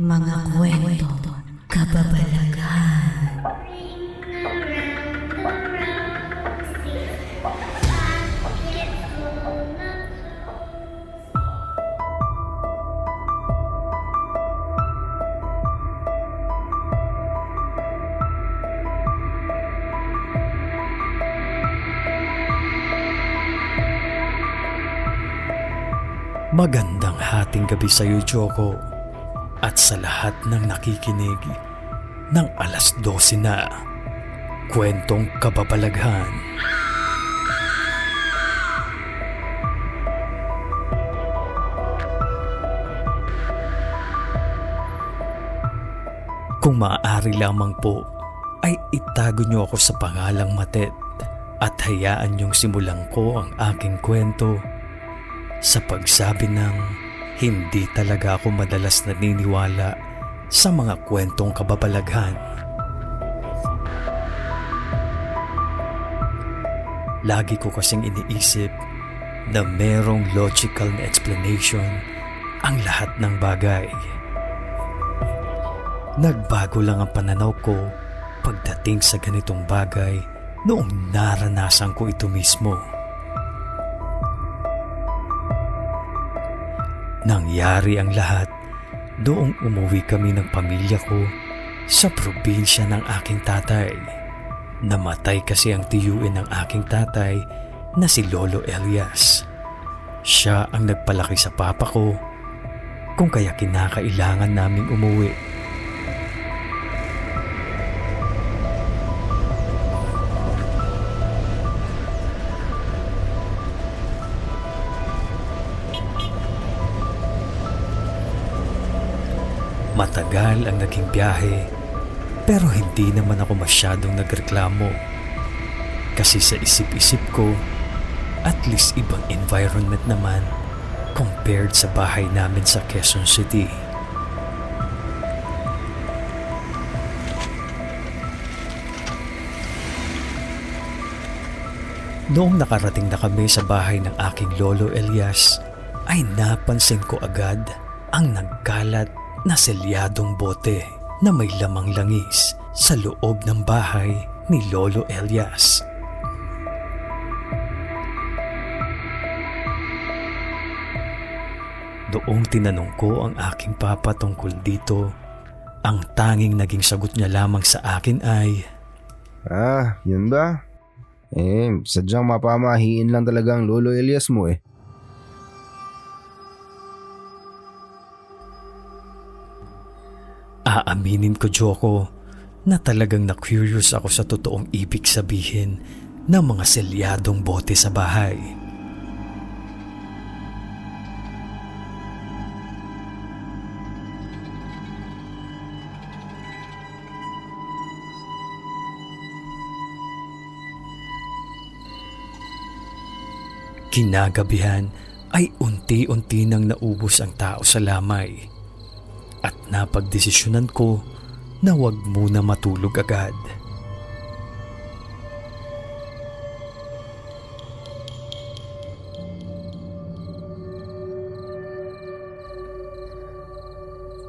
Mga kwento, kababalagan. Magandang hating gabi sa iyo, Joko. At sa lahat ng nakikinig ng alas 12 na kwentong kababalaghan. Kung maaari lamang po, ay itago niyo ako sa pangalang Matet at hayaan niyong simulan ko ang aking kwento sa pagsabi ng hindi talaga ako madalas naniniwala sa mga kwentong kababalaghan. Lagi ko kasing iniisip na merong logical na explanation ang lahat ng bagay. Nagbago lang ang pananaw ko pagdating sa ganitong bagay noong naranasan ko ito mismo. Nangyari ang lahat noong umuwi kami ng pamilya ko sa probinsya ng aking tatay. Namatay kasi ang tiyuin ng aking tatay na si Lolo Elias. Siya ang nagpalaki sa papa ko kung kaya kinakailangan naming umuwi. Matagal ang naging biyahe pero hindi naman ako masyadong nagreklamo. Kasi sa isip-isip ko, at least ibang environment naman compared sa bahay namin sa Quezon City. Noong nakarating na kami sa bahay ng aking lolo Elias, ay napansin ko agad ang nagkalat na selyadong bote na may lamang langis sa loob ng bahay ni Lolo Elias. Doong tinanong ko ang aking papa tungkol dito, ang tanging naging sagot niya lamang sa akin ay, Ah, yun ba? Eh, sadyang mapamahiin lang talaga ang lolo Elias mo eh. Aaminin ko, Joko, na talagang na-curious ako sa totoong ibig sabihin ng mga selyadong bote sa bahay. Kinagabihan ay unti-unti nang naubos ang tao sa lamay at napagdesisyonan ko na wag muna matulog agad.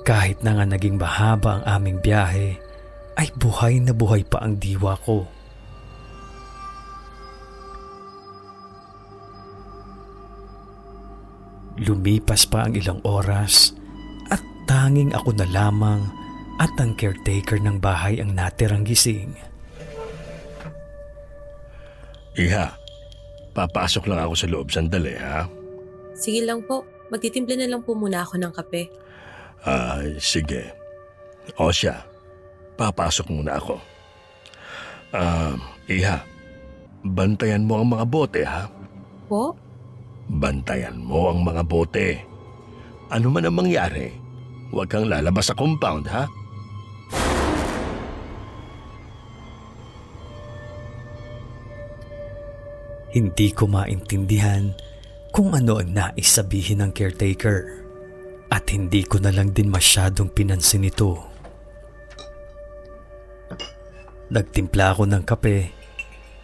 Kahit na nga naging mahaba ang aming biyahe, ay buhay na buhay pa ang diwa ko. Lumipas pa ang ilang oras tanging ako na lamang at ang caretaker ng bahay ang natirang gising. Iha, papasok lang ako sa loob sandali ha. Sige lang po, magtitimple na lang po muna ako ng kape. Ah, sige. O siya, papasok muna ako. Ah, Iha, bantayan mo ang mga bote ha. Po? Bantayan mo ang mga bote. Ano man ang mangyari, huwag kang lalabas sa compound ha. Hindi ko maintindihan kung ano ang nais sabihin ng caretaker at hindi ko na lang din masyadong pinansin ito. Nagtimpla ako ng kape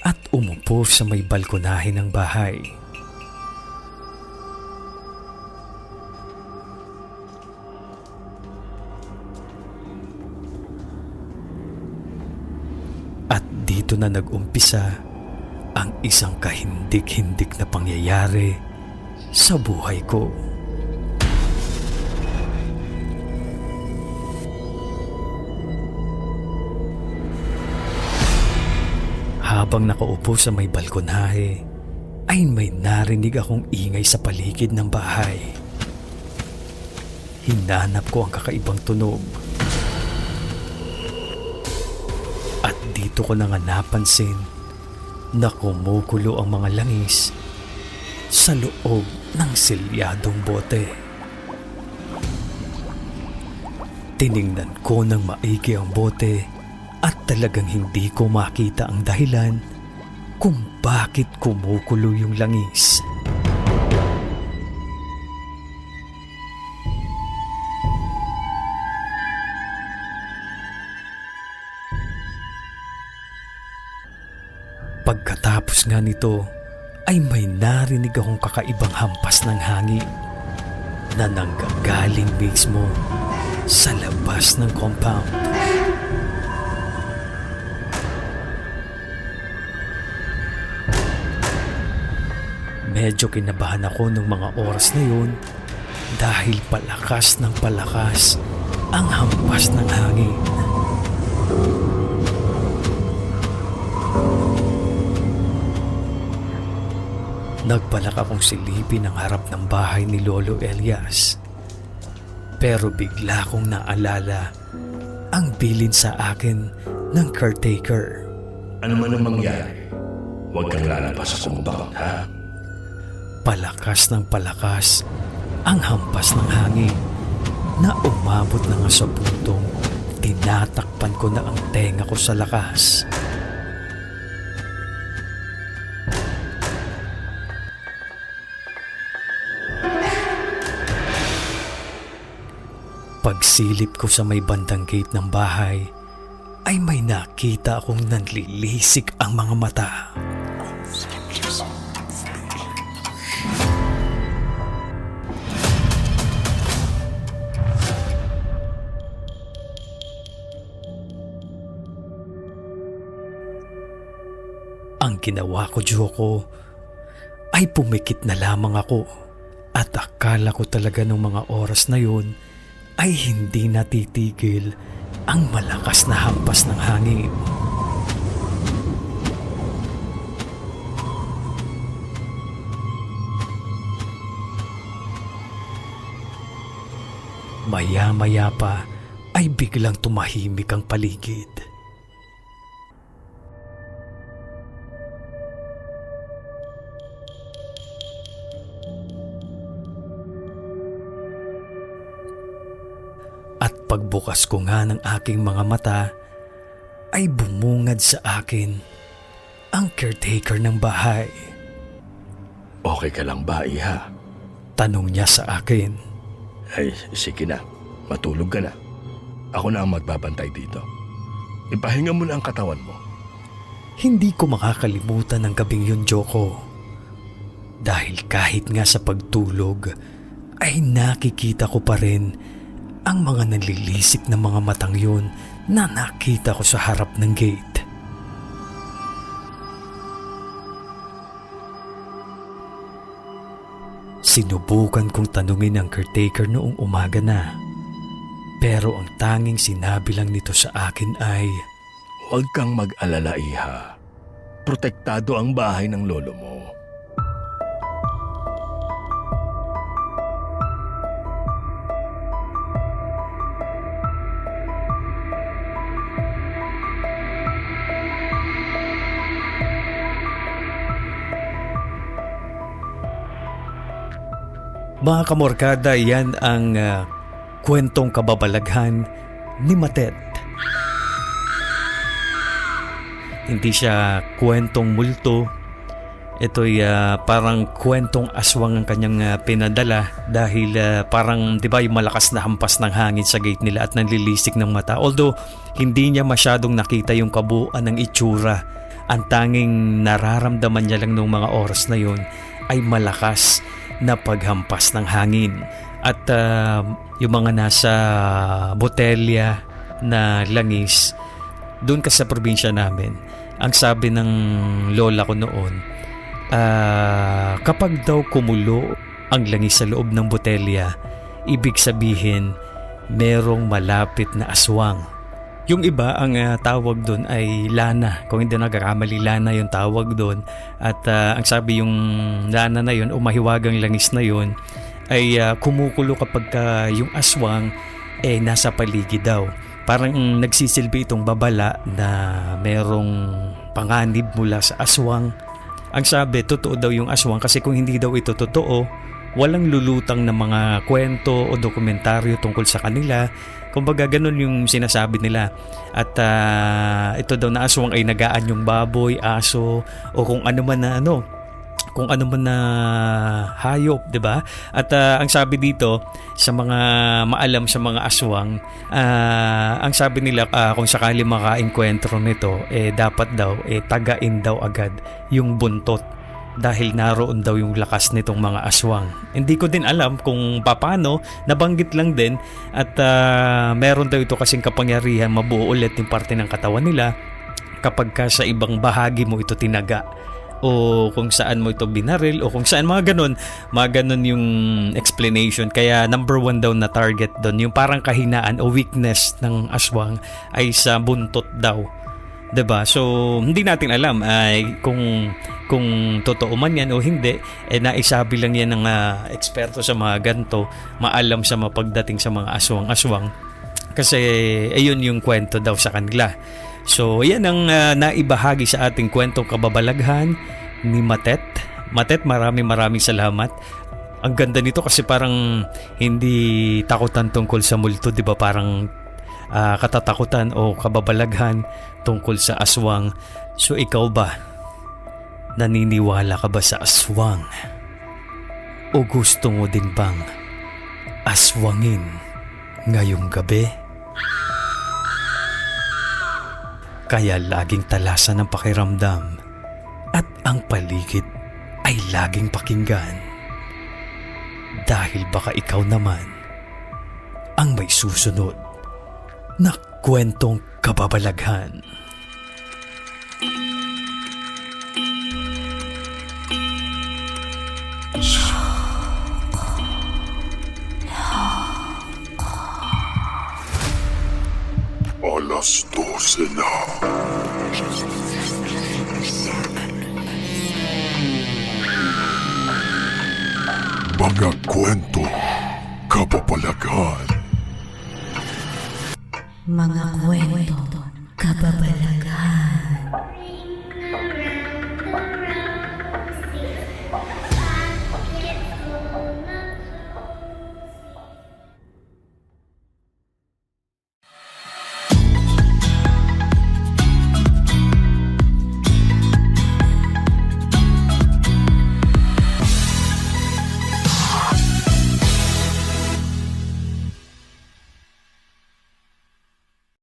at umupo sa may balkonahe ng bahay. Dito na nag-umpisa ang isang kahindik-hindik na pangyayari sa buhay ko. Habang nakaupo sa may balkonahe, ay may narinig akong ingay sa paligid ng bahay. Hinanap ko ang kakaibang tunog. Dito ko na nga napansin na kumukulo ang mga langis sa loob ng silyadong bote. Tiningnan ko ng maigi ang bote at talagang hindi ko makita ang dahilan kung bakit kumukulo yung langis. Pagkatapos nga nito ay may narinig akong kakaibang hampas ng hangin na nanggagaling mismo sa labas ng compound. Medyo kinabahan ako ng mga oras na yun dahil palakas ng palakas ang hampas ng hangin. Nagbalak akong silipin ang harap ng bahay ni Lolo Elias. Pero bigla kong naalala ang bilin sa akin ng caretaker. Ano man ang mangyari, huwag kang lalabas sa compound, ha? Palakas ng palakas ang hampas ng hangin na umabot na nga sa puntong tinatakpan ko na ang tenga ko sa lakas. Pagsilip ko sa may bandang gate ng bahay, ay may nakita akong nanlilisik ang mga mata. Ang ginawa ko, Joko, ay pumikit na lamang ako at akala ko talaga ng mga oras na yun ay hindi natitigil ang malakas na hampas ng hangin. Maya-maya pa ay biglang tumahimik ang paligid. Pagbukas ko nga ng aking mga mata, ay bumungad sa akin ang caretaker ng bahay. Okay ka lang ba, Iha? Tanong niya sa akin. Ay, sige na. Matulog ka na. Ako na ang magbabantay dito. Ipahinga mo na ang katawan mo. Hindi ko makakalimutan ang gabing yun, Joko. Dahil kahit nga sa pagtulog, ay nakikita ko pa rin ang mga nalilisik na mga matang yun na nakita ko sa harap ng gate. Sinubukan kong tanungin ang caretaker noong umaga na. Pero ang tanging sinabi lang nito sa akin ay, Huwag kang mag-alala, Iha. Protektado ang bahay ng lolo mo. Mga kamorkada, yan ang ah, kwentong kababalaghan ni Matet. Hindi siya kwentong multo, Ito'y ah, parang kwentong aswang ang kanyang ah, pinadala dahil ah, parang 'di ba yung malakas na hampas ng hangin sa gate nila at nanlilisik ng mata. Although hindi niya masyadong nakita yung kabuuan ng itsura. Ang tanging nararamdaman niya lang nung mga oras na yun ay malakas na paghampas ng hangin. At ah, yung mga nasa botelya na langis doon kasi sa probinsya namin, ang sabi ng lola ko noon, ah, kapag daw kumulo ang langis sa loob ng botelya, ibig sabihin merong malapit na aswang. Yung iba, ang ah, tawag doon ay lana. Kung hindi nagkakamali, lana yung tawag doon. At ah, ang sabi yung lana na yun o mahiwagang langis na yun ay ah, kumukulo kapag ka yung aswang eh nasa paligid daw. Parang mm, nagsisilbi itong babala na merong panganib mula sa aswang. Ang sabi, totoo daw yung aswang kasi kung hindi daw ito totoo, walang lulutang na mga kwento o dokumentaryo tungkol sa kanila. Kumbaga ganun yung sinasabi nila. At ah, ito daw na aswang ay nagaan yung baboy, aso o kung ano man na ano, kung ano man na hayop, 'di ba? At ah, ang sabi dito sa mga maalam sa mga aswang, ah, ang sabi nila ah, kung sakali makaengkwentro nito, eh dapat daw eh tagain daw agad yung buntot dahil naroon daw yung lakas nitong mga aswang. Hindi ko din alam kung paano, nabanggit lang din at ah, meron daw ito kasing kapangyarihan mabuo ulit yung parte ng katawan nila kapag ka sa ibang bahagi mo ito tinaga o kung saan mo ito binaril o kung saan mga ganun. Mga ganun yung explanation. Kaya number one daw na target doon yung parang kahinaan o weakness ng aswang ay sa buntot daw 'Di ba? So, hindi natin alam ay kung kung totoo man 'yan o hindi, eh naisabi lang 'yan ng ah, eksperto sa mga ganto, maalam sa mapagdating sa mga aswang-aswang. Kasi ayun yung kwento daw sa kanila. So, yan ang ah, naibahagi sa ating kwentong kababalaghan ni Matet. Matet, maraming maraming salamat. Ang ganda nito kasi parang hindi takutan tungkol sa multo, 'di ba? Parang ah, katatakutan o kababalaghan tungkol sa aswang. So ikaw ba? Naniniwala ka ba sa aswang? O gusto mo din bang aswangin ngayong gabi? Kaya laging talasan ng pakiramdam at ang paligid ay laging pakinggan. Dahil baka ikaw naman ang may susunod na kwentong kababalaghan. Alas 12 na. Mga kwento, kababalaghan, Mga kwento, kababalaghan.